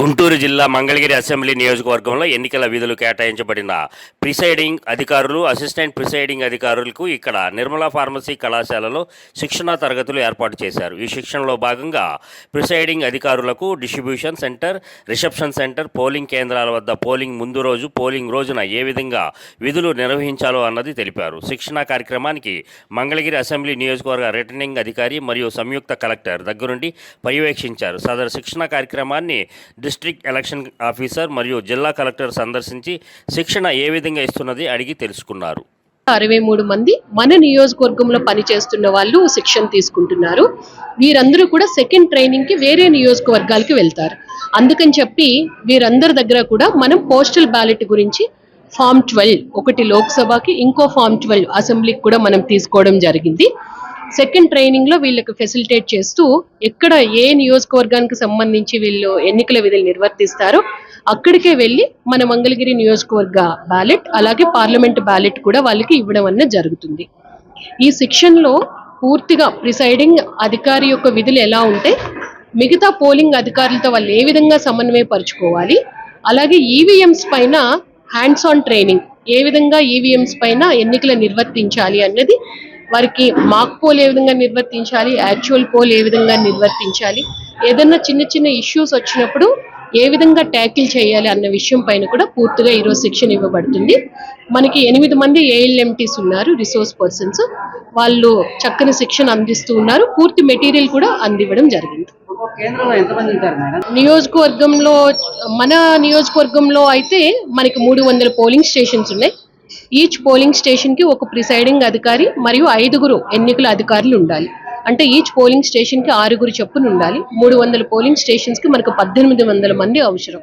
గుంటూరు జిల్లా మంగళగిరి అసెంబ్లీ నియోజకవర్గంలో ఎన్నికల విధులు కేటాయించబడిన ప్రిసైడింగ్ అధికారులు అసిస్టెంట్ ప్రిసైడింగ్ అధికారులకు ఇక్కడ నిర్మలా ఫార్మసీ కళాశాలలో శిక్షణా తరగతులు ఏర్పాటు చేశారు. ఈ శిక్షణలో భాగంగా ప్రిసైడింగ్ అధికారులకు distribution centre reception centre polling కేంద్రాల వద్ద పోలింగ్ ముందు రోజు పోలింగ్ రోజున ఏ విధంగా విధులు నిర్వహించాలో అన్నది తెలిపారు. శిక్షణా కార్యక్రమానికి మంగళగిరి అసెంబ్లీ నియోజకవర్గ రిటర్నింగ్ అధికారి మరియు సంయుక్త కలెక్టర్ దగ్గరుండి పర్యవేక్షించారు. సదరు శిక్షణా కార్యక్రమాన్ని డిస్ట్రిక్ట్ ఎలక్షన్ ఆఫీసర్ మరియు జిల్లా కలెక్టర్ సందర్శించి శిక్షణ ఏ విధంగా ఇస్తున్నది అడిగి తెలుసుకున్నారు. అరవై మూడు మంది మన నియోజకవర్గంలో పనిచేస్తున్న వాళ్ళు శిక్షణ తీసుకుంటున్నారు. వీరందరూ కూడా సెకండ్ ట్రైనింగ్కి వేరే నియోజకవర్గాలకి వెళ్తారు. అందుకని చెప్పి వీరందరి దగ్గర కూడా మనం పోస్టల్ బ్యాలెట్ గురించి ఫామ్ ట్వెల్వ్ ఒకటి లోక్సభకి ఇంకో ఫామ్ ట్వెల్వ్ అసెంబ్లీకి కూడా మనం తీసుకోవడం జరిగింది. సెకండ్ ట్రైనింగ్లో వీళ్ళకి ఫెసిలిటేట్ చేస్తూ ఎక్కడ ఏ నియోజకవర్గానికి సంబంధించి వీళ్ళు ఎన్నికల విధులు నిర్వర్తిస్తారో అక్కడికే వెళ్ళి మన మంగళగిరి నియోజకవర్గ బ్యాలెట్ అలాగే పార్లమెంట్ బ్యాలెట్ కూడా వాళ్ళకి ఇవ్వడం అన్న జరుగుతుంది. ఈ శిక్షణలో పూర్తిగా ప్రిసైడింగ్ అధికారి యొక్క విధులు ఎలా ఉంటే మిగతా పోలింగ్ అధికారులతో వాళ్ళు ఏ విధంగా సమన్వయపరుచుకోవాలి అలాగే ఈవీఎంస్ పైన హ్యాండ్స్ ఆన్ ట్రైనింగ్ ఏ విధంగా ఈవీఎంస్ పైన ఎన్నికలు నిర్వర్తించాలి అన్నది వారికి మాక్ పోల్ ఏ విధంగా నిర్వర్తించాలి యాక్చువల్ పోల్ ఏ విధంగా నిర్వర్తించాలి ఏదన్నా చిన్న చిన్న ఇష్యూస్ వచ్చినప్పుడు ఏ విధంగా ట్యాకిల్ చేయాలి అన్న విషయం పైన కూడా పూర్తిగా ఈరోజు శిక్షణ ఇవ్వబడుతుంది. మనకి ఎనిమిది మంది ఏఎల్ఎంటీస్ ఉన్నారు రిసోర్స్ పర్సన్స్ వాళ్ళు చక్కని శిక్షణ అందిస్తూ ఉన్నారు. పూర్తి మెటీరియల్ కూడా అందివ్వడం జరిగింది. నియోజకవర్గంలో మన నియోజకవర్గంలో అయితే మనకి మూడు వందల పోలింగ్ స్టేషన్స్ ఉన్నాయి. ఈచ్ పోలింగ్ స్టేషన్కి ఒక ప్రిసైడింగ్ అధికారి మరియు ఐదుగురు ఎన్నికల అధికారులు ఉండాలి. అంటే ఈచ్ పోలింగ్ స్టేషన్కి ఆరుగురు చొప్పున ఉండాలి. మూడు వందల పోలింగ్ స్టేషన్స్కి మనకు పద్దెనిమిది వందల మంది అవసరం.